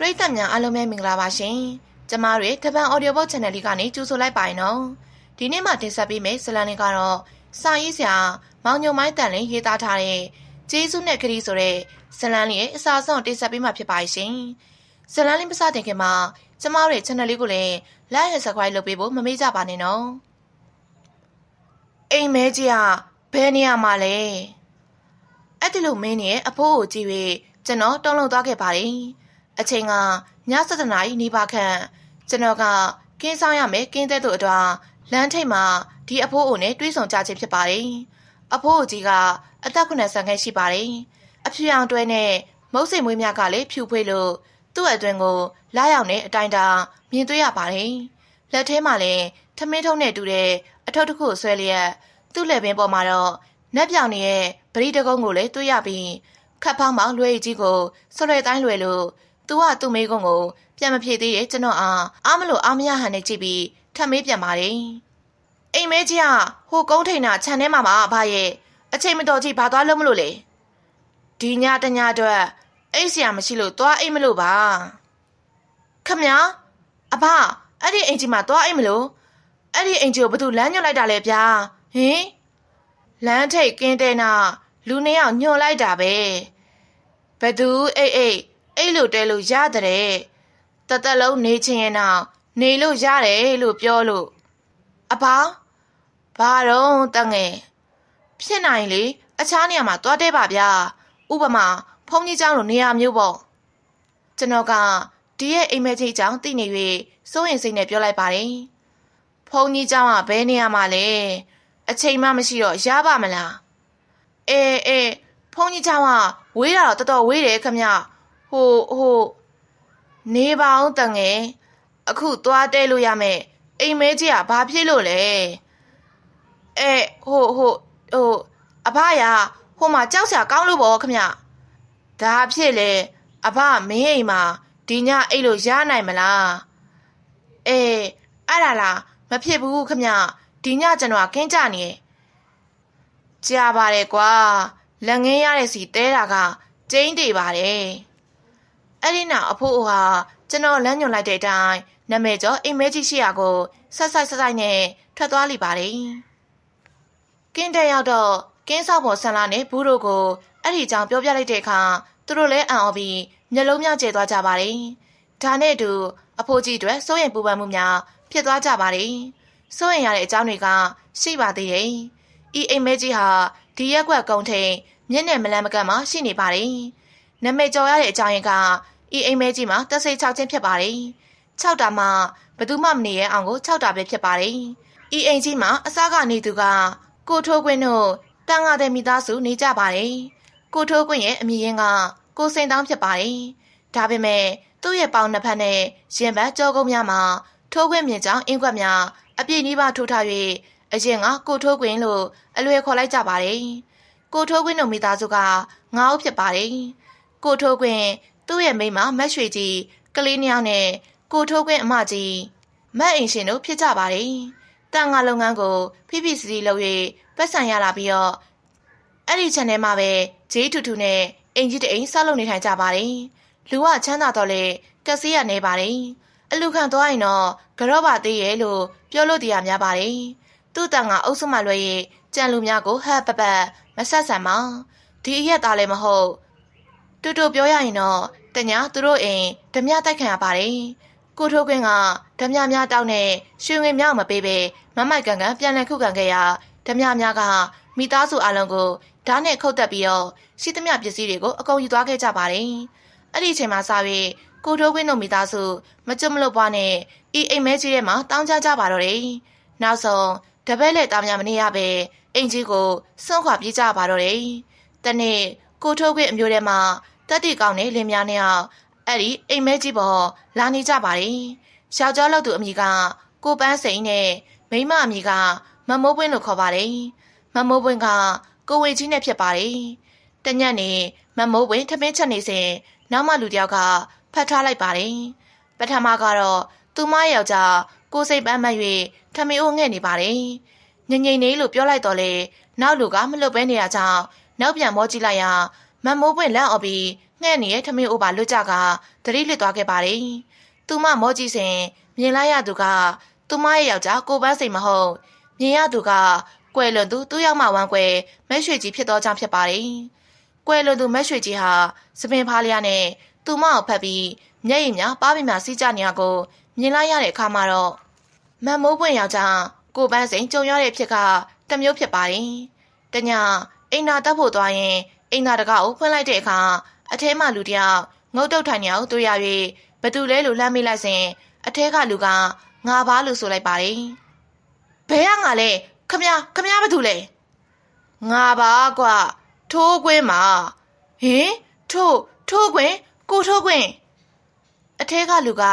ပရိသတ်များအားလုံးပဲမင်္ဂလာပါရှင်။ကျမတို့တပန် Audio Book Channel လေးကနေကြိုဆိုလိုက်ပါရင်နော်။ဒီနေ့မှတင်ဆက်ပေးမယ့်ဇာတ်လမ်းလေးကတော့စာရေးဆရာမောင်ညုံမိုင်းတန်လင်းရေးသားထားတဲ့ကျေးဇူးနဲ့ခရီးဆိုတဲ့ဇာတ်လမ်းလေးရဲ့အစားဆုံးတင်ဆက်ပေးမှာဖြစ်ပါရှင်။ဇာတ်လမ်းလေးမစတင်ခင်မှာကျမတို့ရဲ့ channel လေးကိုလည်း like and subscribe လုပ်ပေးဖို့မမေ့ကြပါနဲ့နော်။အိမ်မဲကြီးကဘယ်နေရာမှာလဲ။အဲ့ဒီလိုမင်းရဲ့အဖိုးကိုကြည့်ပြီးကျွန်တော်တုံးလုံးသွားခဲ့ပါတယ်။ အချိန်ကည7:00နာရီနီးပါးခန့်ကျွန်တော်ကကင်းဆောင်ရမယ်ကင်းတဲ့တို့အတွက်လမ်းထိပ်မှာဒီအဖိုးအိုနဲ့တွေးဆောင်ကြခြင်းဖြစ်ပါတယ်။အဖိုးအိုကြီးကအသက်90ခန့်ရှိပါတယ်။အဖြူရောင်တွဲနဲ့မုတ်စိမ်မွေးများကလည်းဖြူဖွေးလို့သူ့အတွင်ကိုလာရောက်တဲ့အတိုင်းတာမြင်တွေ့ရပါတယ်။လက်ထဲမှာလည်းထမင်းထုံးနဲ့တူတဲ့အထုပ်တစ်ခုဆွဲလျက်သူ့လက်ပင်ပေါ်မှာတော့နက်ပြောင်ရဲ့ပရိတကုံးကိုလည်းတွေ့ရပြီးခတ်ဖောင်းမောင်လွယ်ကြီးကိုဆွလွယ်တိုင်းလွယ်လို့ သူကသူ့မိကုံးကိုပြန်မဖြေသေးတဲ့ကျွန်တော်အားအားမလို့အားမရဟန်နဲ့ကြည့်ပြီးထပ်မေးပြန်ပါတယ်။အိမ်မဲကြီးကဟိုကုန်းထိန်တာခြံထဲမှာပါအဖရဲ့အချိန်မတော်ကြီးဘာသွားလို့မလို့လေ။ဒီညတညအတွက်အိတ်ဆရာမရှိလို့သွားအိမ်မလို့ပါ။ခမညာအဖအဲ့ဒီအိမ်ကြီးမှာသွားအိမ်မလို့အဲ့ဒီအိမ်ကြီးကိုဘသူလမ်းညွှန်လိုက်တာလဲဗျာ။ဟင်လမ်းထိပ်ကင်းတဲ့နာလူနှစ်ယောက်ညှို့လိုက်တာပဲဘသူအိတ်အိတ် အိတ်လို့တဲလို့ရတဲ့တသက်လုံးနေချင်းရင်တော့နေလို့ရတယ်လို့ပြောလို့အဖဘာတော့တငယ်ဖြစ်နိုင်လေအခြားနေရာမှာသွားတဲ့ပါဗျာဥပမာဖုန်းကြီးเจ้าလိုနေရာမျိုးပေါ့ကျွန်တော်ကဒီရဲ့အိမ်မက်ကြီးเจ้าသိနေ၍စိုးရင်စိတ်နဲ့ပြောလိုက်ပါတယ်ဖုန်းကြီးเจ้าကဘယ်နေရာမှာလဲအချိန်မှမရှိတော့ရပါမလားအေးအေးဖုန်းကြီးเจ้าကဝေးတာတော့တော်တော်ဝေးတယ်ခမ ဟိုဟိုနေပါအောင်တငယ်အခုသွားတဲလို့ရမယ်အိမ်မဲကြီးကဘာဖြစ်လို့လဲအဲဟိုဟိုဟိုအဖရဟိုမှာကြောက်စရာကောင်းလို့ပေါ့ခမဒါဖြစ်လေအဖမင်းအိမ်မှာဒီညအိတ်လို့ရနိုင်မလားအေးအဲ့ဒါလားမဖြစ်ဘူးခမဒီညကျွန်တော်ကင်းကြနေကြာပါတယ်ကွာလက်ငင်းရတဲ့စီတဲတာကကျင်းတည်ပါတယ် အဲ့ဒီနောက်အဖိုးအိုဟာကျွန်တော်လမ်းညွန်လိုက်တဲ့အတိုင်းနာမည်ကျော်အိမ်မဲကြီးရှိရာကိုဆက်ဆိုင်ဆက်ဆိုင်နဲ့ထွက်သွားလိပါတယ်ကင်းတဲ့ရောက်တော့ကင်းဆောက်ပေါ်ဆန်လာနဲ့ဘူးတို့ကိုအဲ့ဒီအကြောင်းပြောပြလိုက်တဲ့အခါသူတို့လည်းအံ့ဩပြီးမျက်လုံးများကျဲသွားကြပါတယ်ဒါနဲ့အတူအဖိုးကြီးအတွက်စိုးရင်ပူပန်မှုများဖြစ်သွားကြပါတယ်စိုးရင်ရတဲ့အကြောင်းတွေကရှိပါသေးတယ်ဤအိမ်မဲကြီးဟာဒီရက်ကွက်ကုန်းထိန်မျက်နဲ့မလန်းမကန့်မှာရှိနေပါတယ် နမိတ်ကြော်ရတဲ့အကြောင်းရင်းကဤအိမ်မဲကြီးမှာတက်စိတ်6ချင်းဖြစ်ပါတယ်6တာမှဘသူမှမနေရအောင်ကို6တာပဲဖြစ်ပါတယ်ဤအိမ်ကြီးမှာအစားကနေသူကကိုထိုးကွင်းတို့တန်ငါတဲ့မိသားစုနေကြပါတယ်ကိုထိုးကွင်းရဲ့အမည်ရင်းကကိုစိန်တောင်းဖြစ်ပါတယ်ဒါပေမဲ့သူ့ရဲ့ပေါင်နှစ်ဖက်နဲ့ရင်ဘတ်ကြောကုန်းများမှာထိုးခွင့်မြင်ကြောင်းအင်းကွက်များအပြည့်နှီးပါထိုးထား၍အရင်ကကိုထိုးခွင်းလို့အလွယ်ခေါ်လိုက်ကြပါတယ်ကိုထိုးခွင်းတို့မိသားစုကငါးဦးဖြစ်ပါတယ် ကိုထိုးခွင်းသူ့ရဲ့မိန်းမမက်ရွှေကြီးကလေးနှစ်ယောက်နဲ့ကိုထိုးခွင်းအမကြီးမက်အိမ်ရှင်တို့ဖြစ်ကြပါတယ်တန်ငါလုပ်ငန်းကိုဖိဖိစီစီလုပ်၍ပတ်စံရလာပြီးတော့အဲ့ဒီခြံထဲမှာပဲဂျေးထူထူနဲ့အင်ကြီးတအိမ်ဆောက်လုပ်နေထိုင်ကြပါတယ်လူကချမ်းသာတော့လေကက်စီရနေပါတယ်အလူခံသွားရင်တော့ကြော့ပါသေးရဲ့လို့ပြောလို့တရားများပါတယ်သူ့တန်ကအုပ်စုမှလွယ်ရဲ့ကြံလူများကိုဟပ်ပပတ်မဆက်ဆံပါဒီအရက်သားလည်းမဟုတ် တူတူပြောရရင်တော့တညာသူတို့အိမ်ဓမြတိုက်ခံရပါတယ်ကိုထိုးခွင်းကဓမြများတောက်နဲ့ရွှေငွေမြောက်မပေးပဲမမိုက်ကန်ကန်ပြန်လည်ခုခံခဲ့ရဓမြများကမိသားစုအလုံးကိုဓာတ်နဲ့ခုတ်တက်ပြီးတော့ရှိသမျှပစ္စည်းတွေကိုအကုန်ယူသွားခဲ့ကြပါတယ်အဲ့ဒီအချိန်မှာစပြီးကိုထိုးခွင်းတို့မိသားစုမကျွတ်မလွတ်ပွားနဲ့ဤအိမ်မဲကြီးထဲမှာတောင်းကြကြပါတော့တယ်နောက်ဆုံးတပည့်လက်သားများမနေရပဲအိမ်ကြီးကိုစွန့်ခွာပြေးကြပါတော့တယ်တနေ့ ကိုထိုးခွင်းအမျိုးထဲမှာတက်တီကောင်းနဲ့လင်းများနဲ့အောင်အဲ့ဒီအိမ်မဲကြီးပေါ်လာနေကြပါတယ်။ယောက်ျားလောက်သူအမိကကိုပန်းစိန်နဲ့မိန်းမအမိကမမိုးပွင့်လို့ခေါ်ပါတယ်။မမိုးပွင့်ကကိုဝေကြီးနဲ့ဖြစ်ပါတယ်။တညက်နေမမိုးပွင့်ထမင်းချက်နေစဉ်နောက်မှလူတယောက်ကဖတ်ထားလိုက်ပါတယ်။ပထမကတော့သူမယောက်ျားကိုစိတ်ပန်းမတ်၍ထမင်းအိုးငဲ့နေပါတယ်။ငငိမ့်နေလို့ပြောလိုက်တော့လေနောက်လူကမလွတ်ပဲနေရကြောင်း နောက်ပြန်မောကြည့်လိုက်ရမမိုးပွင့်လန့်អော်ပြီးငှဲ့နေတဲ့ထမင်းအိုပါလွတ်ကြကသတိလစ်သွားခဲ့ပါတယ်။သူမမောကြည့်စဉ်မြင်လိုက်ရသူကသူမရဲ့ယောက်ျားကိုပန်းစိန်မဟုတ်မြင်ရသူကကွယ်လွန်သူသူ့ရောက်မှဝမ်းကွယ်မက်ရွှေကြီးဖြစ်သောကြောင့်ဖြစ်ပါတယ်။ကွယ်လွန်သူမက်ရွှေကြီးဟာစပင်ဖားလျားနဲ့သူမကိုဖက်ပြီးမျက်ရည်များပါးပင်များစီးကြနေရကိုမြင်လိုက်ရတဲ့အခါမှာတော့မတ်မိုးပွင့်ယောက်ျားကိုပန်းစိန်ကြုံရတဲ့ဖြစ်ကတစ်မျိုးဖြစ်ပါတယ်။တည အိမ်နာတက်ဖို့သွားရင်အိမ်နာတကားကိုဖွင့်လိုက်တဲ့အခါအထဲမှလူတစ်ယောက်ငုတ်တုတ်ထိုင်နေအောင်တွေ့ရ၍ဘသူလဲလို့လှမ်းမိလိုက်စဉ်အထဲကလူကငါပါလို့ဆိုလိုက်ပါတယ်။ဘဲကငါလဲခမခမဘသူလဲငါပါကွာထိုးကွင်းမှာဟင်ထိုးထိုးကွင်းကိုထိုးကွင်းအထဲကလူက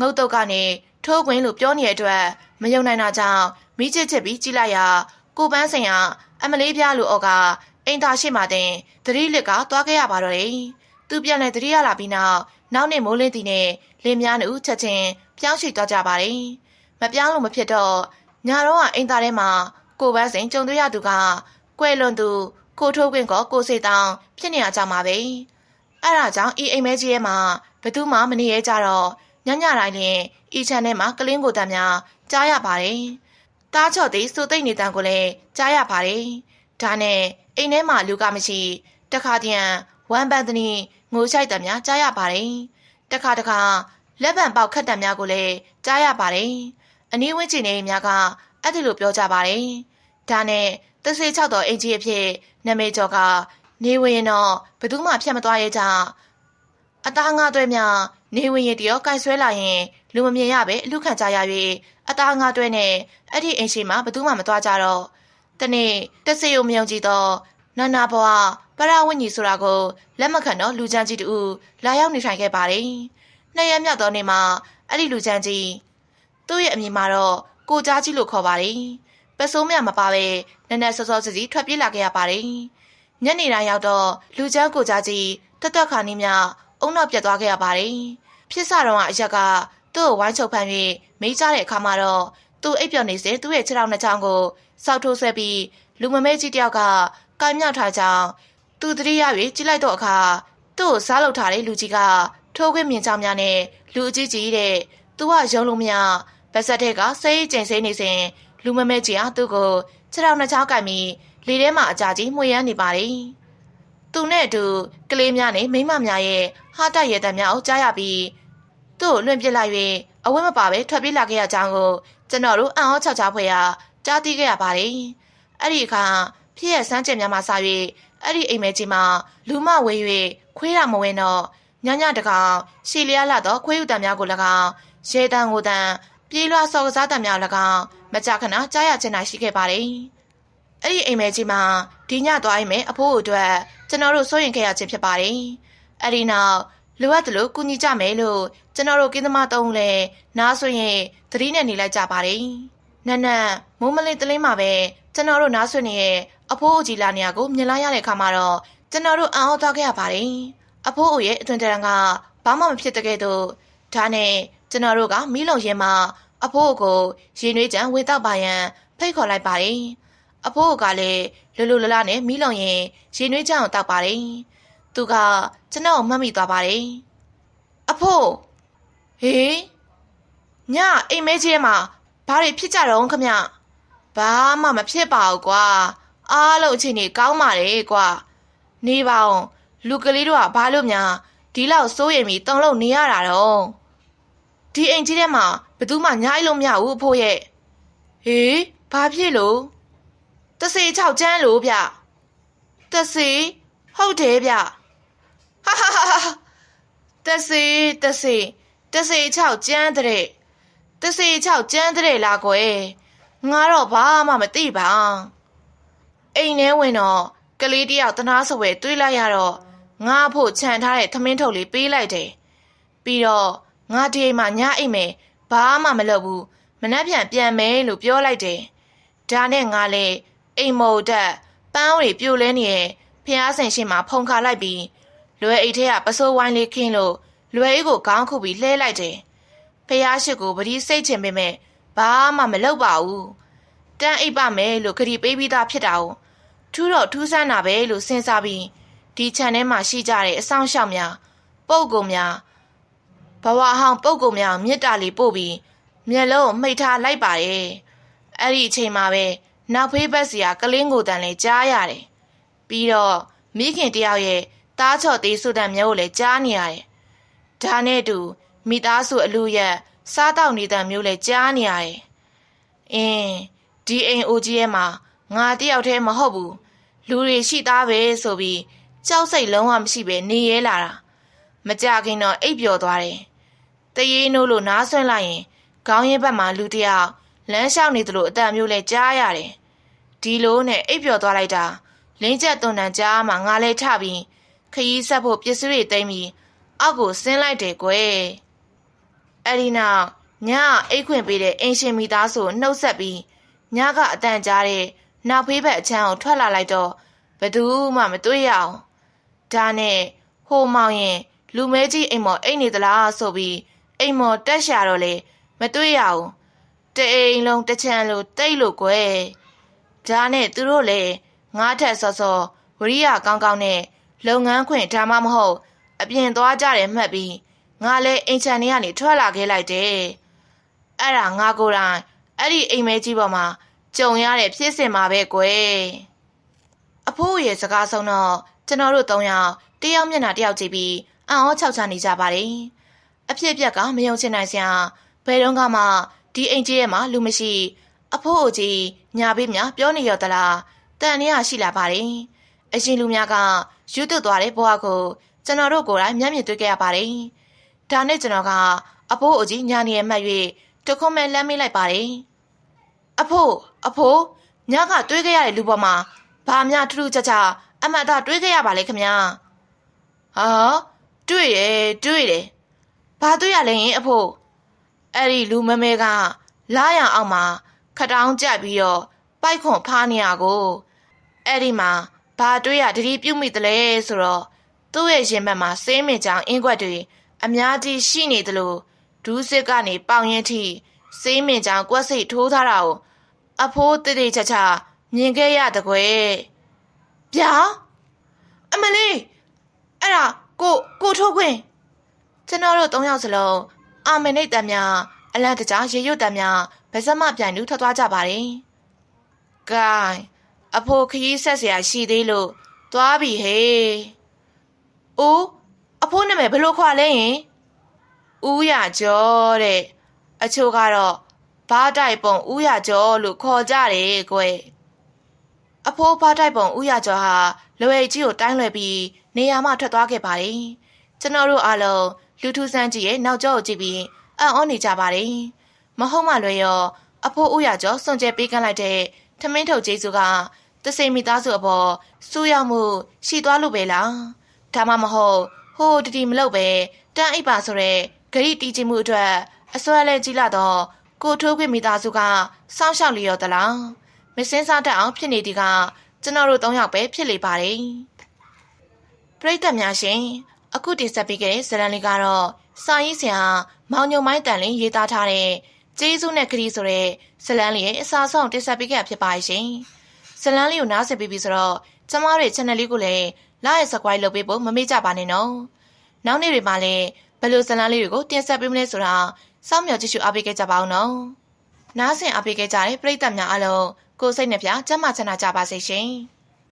ငုတ်တုတ်ကနေထိုးကွင်းလို့ပြောနေတဲ့အတွက်မယုံနိုင်တာကြောင့်မိချစ်ချစ်ပြီးကြည့်လိုက်ရာကိုပန်းစိန်က အမလေးပြားလူအောက်ကအိမ်သားရှိမှတင်သတိလစ်ကသွားခဲ့ရပါတော့တယ်။သူပြန်လဲသတိရလာပြီးနောက်နောက်နေ့မိုးလင်းတီနဲ့လင်းများနဲ့ဦးချက်ချင်းပြောင်းရွှေ့သွားကြပါတယ်။မပြောင်းလို့မဖြစ်တော့ညာတော့ကအိမ်သားထဲမှာကိုပန်းစိန်ကြုံတွေ့ရသူကကွယ်လွန်သူကိုထိုးခွင့်ကကိုစေတောင်ဖြစ်နေရကြမှာပဲ။အဲ့ဒါကြောင့်ဤအိမ်မဲကြီးရဲ့မှာဘသူမှမနေရကြတော့ညညတိုင်းလင်ဤချန်ထဲမှာကလင်းကိုတမ်းများကြားရပါတယ်။ တားချော့သည်စိုးသိမ့်နေတန်ကိုလည်းကြားရပါတယ်။ဒါနဲ့အိမ်ထဲမှာလူကမရှိတခါတည်းဝမ်ပန်သနီငိုရှိုက်တံများကြားရပါတယ်။တခါတခါလက်ပံပေါက်ခတ်တံများကိုလည်းကြားရပါတယ်။အနည်းဝန်းကျင်နေများကအဲ့ဒီလိုပြောကြပါတယ်။ဒါနဲ့တဆေးချောက်တော်အင်ကြီးအဖြစ်နမေကျော်ကနေဝင်ရင်တော့ဘယ်သူမှဖြတ်မသွားရဲ့ကြအသားငါးသွဲများနေဝင်ရတရောကင်ဆွဲလာရင်လူမမြင်ရပဲအလူခံကြရ၍ အသားငါးသွဲနဲ့အဲ့ဒီအိမ်ရှိမှာဘယ်သူမှမသွားကြတော့တနေ့တဆေးကိုမယုံကြည်တော့နန္နာဘွားပရဝိညာဉ်ဆိုတာကိုလက်မခံတော့လူချမ်းကြီးတူလာရောက်နေထိုင်ခဲ့ပါတယ်။နှစ်ရက်မြောက်သောနေ့မှာအဲ့ဒီလူချမ်းကြီးသူ့ရဲ့အမည်မှာတော့ကိုကြားကြီးလို့ခေါ်ပါတယ်။ပစိုးမြမပါပဲနက်နက်စောစောစီစီထွက်ပြေးလာခဲ့ရပါတယ်။ညနေတိုင်းရောက်တော့လူချမ်းကိုကြားကြီးတက်တက်ခါနေမြအုံနောက်ပြတ်သွားခဲ့ရပါတယ်။ဖြစ်စတော့အရက်က သူ့ကိုဝိုင်းချုပ်ဖမ်းပြီးမိကြတဲ့အခါမှာတော့သူ့အိပ်ပျော်နေစေသူ့ရဲ့ခြေထောက်နှစ်ချောင်းကိုစောက်ထိုးဆွဲပြီးလူမမဲကြီးတယောက်ကကိုင်းမြောက်ထားကြောင်းသူတတိယ၍ကြည့်လိုက်တော့အခါသူ့ကိုစားလုပ်ထားတဲ့လူကြီးကထိုးခွင့်မြင်ကြောင်းများနဲ့လူအကြီးကြီးတဲ့သူကယုံလို့မရဗဆက်တဲ့ကစိတ်ကျင်စိမ့်နေစဉ်လူမမဲကြီးဟာသူ့ကိုခြေထောက်နှစ်ချောင်းကိုင်ပြီးလေထဲမှာအကြာကြီးမှွေရမ်းနေပါတယ်သူနဲ့အတူကလေးများနဲ့မိန်းမများရဲ့ဟာတရဲတံများကိုကြားရပြီး သူ့ကိုလွင့်ပစ်လိုက်၍အဝတ်မပါပဲထွက်ပြေးလာခဲ့ရကြောင်းကိုကျွန်တော်တို့အံ့ဩချောက်ချဖွယ်ရာကြားသိခဲ့ရပါတယ်။အဲ့ဒီအခါဖြစ်ရဆန်းကျင်များမှစ၍အဲ့ဒီအိမ်မဲကြီးမှာလူမဝေး၍ခွေးရမဝင်တော့ညညတကောင်ရှီလျားလာတော့ခွေးဥတံများကို၎င်းရေတံကိုတံပြေးလွှားစော်ကစားတံများ၎င်းမကြခဏကြားရချင်တာရှိခဲ့ပါတယ်။အဲ့ဒီအိမ်မဲကြီးမှာဒီညသွားရင်မဲအဖိုးအတွက်ကျွန်တော်တို့စိုးရင်ခဲ့ရခြင်းဖြစ်ပါတယ်။အဲ့ဒီနောက် လိုအပ်တယ်လို့ကူညီကြမယ်လို့ကျွန်တော်တို့ကင်းသမားတုံးလဲနားဆိုရင်သတိနဲ့နေလိုက်ကြပါတယ်။နက်နက်မိုးမလင်းတလင်းမှာပဲကျွန်တော်တို့နားဆွနေရဲ့အဖိုးအိုကြီးလာနေရကိုမြင်လိုက်ရတဲ့အခါမှာတော့ကျွန်တော်တို့အံ့ဩသွားခဲ့ရပါတယ်။အဖိုးအိုရဲ့အတွင်တရံကဘာမှမဖြစ်တဲ့ကဲ့သို့ဒါနဲ့ကျွန်တော်တို့ကမီးလုံရင်မှာအဖိုးကိုရင်နွေးကြံဝေတော့ပါရန်ဖိတ်ခေါ်လိုက်ပါတယ်။အဖိုးကလည်းလွလွလလနဲ့မီးလုံရင်ရင်နွေးကြံကိုတောက်ပါတယ်။ သူကကျွန်တော်မှတ်မိသွားပါတယ်။အဖိုးဟေးညအိမ်မဲကြီးမှာဘာတွေဖြစ်ကြတော့ခမဘာမှမဖြစ်ပါဘူးကွာအားလုံးအချိန်ကြီးကောင်းပါလေကွာနေပါအောင်လူကလေးတို့ကဘာလို့များဒီလောက်စိုးရိမ်ပြီးတုံလုံးနေရတာတော့ဒီအိမ်ကြီးထဲမှာဘယ်သူမှညားလို့မရဘူးအဖိုးရဲ့ဟေးဘာဖြစ်လို့တဆေချောက်ကျန်းလို့ဗျတဆေဟုတ်တယ်ဗျ ဟာဟာဟာတဆေတဆေတဆေချောက်ကျန်းတဲ့တဆေချောက်ကျန်းတဲ့လားကွယ်ငါတော့ဘာမှမသိပါအိမ်ထဲဝင်တော့ကလေးတယောက်တနာစဝဲတွေးလိုက်ရတော့ငါဖို့ခြံထားတဲ့သမင်းထုတ်လေးပေးလိုက်တယ်ပြီးတော့ငါဒီအိမ်မှာညအိမ်မယ်ဘာမှမလုပ်ဘူးမနှက်ပြန်ပြန်မယ်လို့ပြောလိုက်တယ်ဒါနဲ့ငါလေအိမ်မို့တက်ပန်းဝေပြိုလဲနေရဲ့ဖះဆင်ရှင်းမှာဖုန်ခါလိုက်ပြီး လွယ်အိတ်ထဲကပစိုးဝိုင်းလေးခင်းလို့လွယ်အိတ်ကိုခေါင်းခုပြီးလှဲလိုက်တယ်ဖះရှိကိုပတိစိတ်ချင်ပေမဲ့ဘာမှမလုပ်ပါဘူးတန်းအိပ်ပါမယ်လို့ခရီးပေးပြီးသားဖြစ်တာ哦ထူးတော့ထူးဆန်းတာပဲလို့စဉ်းစားပြီးဒဒီ channel မှာရှိကြတဲ့အဆောင်ရှောက်များပုံကုများဘဝဟောင်းပုံကုများမြစ်တာလေးပို့ပြီးမျက်လုံးကိုမှိတ်ထားလိုက်ပါတယ်အဲ့ဒီအချိန်မှာပဲနောက်ဖေးဘက်စီကကလင်းကိုတန်လဲကြားရတယ်ပြီးတော့မိခင်တယောက်ရဲ့ တားချော်သေးဆုတန်မျိုးကိုလည်းကြားနေရတယ်ဒါနဲ့အတူမိသားစုအလူရက်စားတောက်နေတဲ့မျိုးလည်းကြားနေရတယ်အင်းဒီအိမ်အိုကြီးရဲ့မှာငါတယောက်တည်းမဟုတ်ဘူးလူတွေရှိသားပဲဆိုပြီးကြောက်စိတ်လုံးဝမရှိပဲနေရဲလာတာမကြခင်တော့အိပ်ပျော်သွားတယ်တရေနိုးလို့နားဆွင့်လိုက်ရင်ခေါင်းရင်းဘက်မှာလူတစ်ယောက်လမ်းလျှောက်နေသလိုအတန်မျိုးလဲကြားရတယ်ဒီလိုနဲ့အိပ်ပျော်သွားလိုက်တာလင်းချက်သွန်တန်ကြားမှာငါလဲထပြီးခ ရီးဆက်ဖို့ပစ္စည်းတွေသိမ်းပြီးအောက်ကိုဆင်းလိုက်တယ်ကွယ်အဲ့ဒီနောက်ညအိတ်ခွင့်ပေးတဲ့အင်ရှင်မိသားစုကိုနှုတ်ဆက်ပြီးညကအတန်ကြားတဲ့နောက်ဖေးဘက်အချမ်းကိုထွက်လာလိုက်တော့ဘယ်သူမှမတွေ့ရအောင်ဒါနဲ့ဟိုမောင်ရင် လူမဲကြီးအိမ်မော်အိတ်နေသလားဆိုပြီးအိမ်မော်တက်ရှာတော့လေမတွေ့ရအောင်တအိမ်လုံးတစ်ချမ်းလို့တိတ်လို့ကွယ်ဒါနဲ့သူတို့လည်းငါးထက်စောစောဝရိယကောင်းကောင်းနဲ့ လုပ်ငန်းခွင်ဒါမှမဟုတ် အပြင်သွားကြတယ်မှတ်ပြီးငါလည်းအိမ်ချန်ထဲကနေထွက်လာခဲ့လိုက်တယ်အဲ့ဒါငါကိုယ်တိုင်အဲ့ဒီအိမ်မဲကြီးပေါ်မှာကြုံရတဲ့ဖြစ်စဉ်မှာပဲကွယ်အဖိုးရဲ့စကားဆုံးတော့ကျွန်တော်တို့သုံးယောက်တယောက်မျက်နှာတယောက်ကြည့်ပြီးအံ့ဩချောက်ချနေကြပါတယ်အဖြစ်အပျက်ကမယုံချင်နိုင်စရာဘယ်တော့မှဒီအိမ်ကြီးရဲ့မှာလူမရှိအဖိုးအိုကြီးညာပေးများပြောနေရသလားတန်နေရရှိလာပါတယ်အရှင်လူများက ယူသွတ်သွားတဲ့ဘဝကိုကျွန်တော်တို့ကိုယ်တိုင်မျက်မြင်တွေ့ခဲ့ရပါတယ်ဒါနဲ့ကျွန်တော်ကအဖိုးအိုကြီးညာနေရမှတ်၍တခွန်းမဲ့လမ်းမေးလိုက်ပါတယ်အဖိုးအဖိုးညကတွေးခဲ့ရတဲ့လူပေါ်မှာဘာများထူးထူးခြားခြားအမှတ်တော့တွေးခဲ့ရပါလေခင်ဗျာဟာတွေ့ရတွေ့တယ်ဘာတွေ့ရလဲရင်အဖိုးအဲ့ဒီလူမမဲကလာရအောင်အောင်မှာခတောင်းကြက်ပြီးတော့ပိုက်ခွန်ဖားနေရကိုအဲ့ဒီမှာ ဘာတွေ့ရတတိပြုတ်မိတလဲဆိုတော့သူ့ရဲ့ရင်ဘက်မှာစေးမင်ကြောင်အင်းကွက်တွေအများကြီးရှိနေသလိုဒူးစစ်ကနေပေါင်ရင်ထိစေးမင်ကြောင်ကွက်စိတ်ထိုးထားတာကိုအဖိုးတိတိချာချာမြင်ခဲ့ရတကွယ်ဗျာအမလေးအဲ့ဒါကိုကိုထိုးခွင့်ကျွန်တော်တို့၃ယောက်စလုံးအာမင်နေတံများအလန့်တကြားရေရွတ်တံများဗစမပြိုင်လူထွက်သွားကြပါတယ်။ဂိုင်း အဖိုးခရီးဆက်เสียရှိသေးလို့သွားပြီဟေး။အိုးအဖိုးနာမည်ဘယ်လိုခေါ်လဲယင်။ဦးရကျော်တဲ့အချို့ကတော့ဘားတိုက်ပုံဦးရကျော်လို့ခေါ်ကြတယ်ကွယ်။အဖိုးဘားတိုက်ပုံဦးရကျော်ဟာလွယ်ကြီးကိုတိုင်းလွယ်ပြီးနေရာမှထွက်သွားခဲ့ပါတယ်။ကျွန်တော်တို့အားလုံးလူထူးဆန်းကြီးရဲ့နောက်ကျောကိုကြည့်ပြီးအံ့ဩနေကြပါတယ်။မဟုတ်မှလွယ်ရော အဖိုးဦးရကျော်စွန့်ကြဲပေးကမ်းလိုက်တဲ့ ထမင်းထုတ်ကျေးဇူးကတစိမိသားစုအပေါ်စူးရောက်မှုရှိသွားလို့ပဲလား။ဒါမှမဟုတ်ဟိုတတိမလုပ်ပဲတန်းအိပ်ပါဆိုတဲ့ဂရိတီးချမှုအတွက်အစွဲလဲကြီးလာတော့ကိုထိုးခွင့်မိသားစုကစောင့်ရှောက်လျော်သလား။မစင်းစားတတ်အောင်ဖြစ်နေဒီကကျွန်တော်တို့၃ယောက်ပဲဖြစ်လေပါတယ်။ပရိသတ်များရှင်အခုတင်ဆက်ပေးခဲ့တဲ့ဇာတ်လမ်းလေးကတော့စာရေးဆရာမောင်ညုံမိုင်းတန်လင်းရေးသားထားတဲ့ ကျေးဇူးနဲ့ခရီးဆိုတဲ့ဇာတ်လမ်းလေးရဲ့အစားဆုံးတင်ဆက်ပေးခဲ့ဖြစ်ပါရှင်။ဇာတ်လမ်းလေးကိုနားဆင်ပြီးပြီဆိုတော့ကျမတို့ရဲ့ channel လေးကိုလည်း like and subscribe လုပ်ပေးဖို့မမေ့ကြပါနဲ့နော်။နောက်နေ့တွေမှာလည်းဘယ်လိုဇာတ်လမ်းလေးတွေကိုတင်ဆက်ပေးမလဲဆိုတာစောင့်မျှော်ကြည့်ရှုအားပေးခဲ့ကြပါအောင်နော်။နားဆင်အားပေးခဲ့ကြတဲ့ပရိသတ်များအားလုံးကိုယ်စိတ်နှပြကျမ်းမာချမ်းသာကြပါစေရှင်။